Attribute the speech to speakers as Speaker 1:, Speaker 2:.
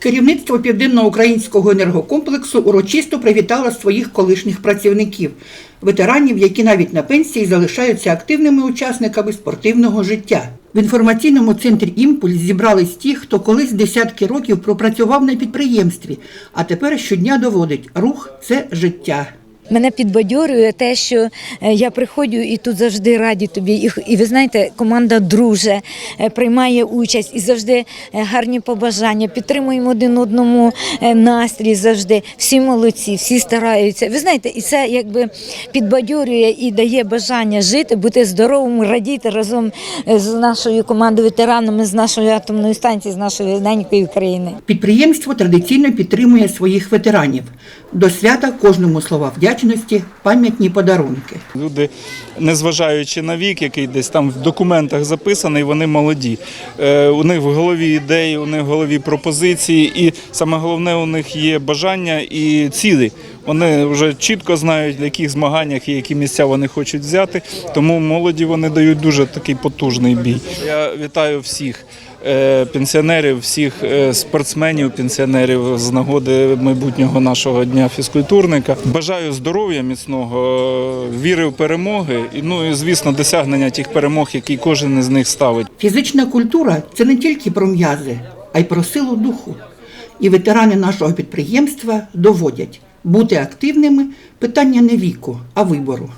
Speaker 1: Керівництво південноукраїнського енергокомплексу урочисто привітало своїх колишніх працівників, ветеранів, які навіть на пенсії залишаються активними учасниками спортивного життя. В інформаційному центрі Імпульс зібрались ті, хто колись десятки років пропрацював на підприємстві, а тепер щодня доводить рух це життя.
Speaker 2: Мене підбадьорює те, що е, я приходжу і тут завжди раді тобі. І, і ви знаєте, команда друже, е, приймає участь і завжди е, гарні побажання. Підтримуємо один одному настрій завжди. Всі молодці, всі стараються. Ви знаєте, і це якби підбадьорює і дає бажання жити, бути здоровим, радіти разом з нашою командою ветеранами, з нашої атомної станції, з нашої ненької країни.
Speaker 1: Підприємство традиційно підтримує своїх ветеранів. До свята кожному слова вдячності, пам'ятні подарунки.
Speaker 3: Люди, незважаючи на вік, який десь там в документах записаний, вони молоді. Е, у них в голові ідеї, у них в голові пропозиції, і саме головне, у них є бажання і цілі. Вони вже чітко знають, в яких змаганнях і які місця вони хочуть взяти. Тому молоді вони дають дуже такий потужний бій. Я вітаю всіх. е, Пенсіонерів, всіх е, спортсменів, пенсіонерів з нагоди майбутнього нашого дня фізкультурника. Бажаю здоров'я міцного, е, віри в перемоги і ну і звісно досягнення тих перемог, які кожен із них ставить.
Speaker 1: Фізична культура це не тільки про м'язи, а й про силу духу. І ветерани нашого підприємства доводять, бути активними питання не віку, а вибору.